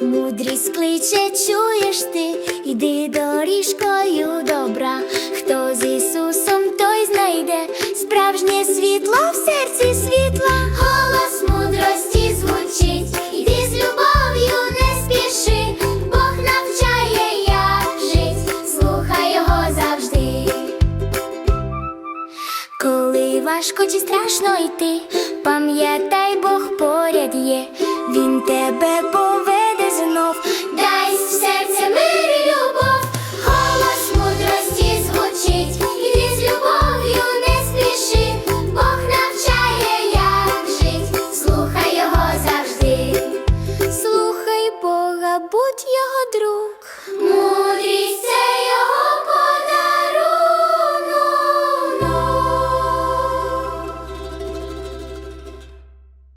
Мудрість кличе, чуєш ти, іди доріжкою добра. Хто з Ісусом, той знайде справжнє світло в серці світла. Голос мудрості звучить, іди з любов'ю не спіши, Бог навчає, як жить, слухай його завжди. Коли важко чи страшно йти, пам'ятай, є, він тебе поведе знов, дай в серце мир і любов, мудрості звучить, і з любов'ю не спіши, Бог навчає, як жить, слухай його завжди, слухай Бога, будь його друг.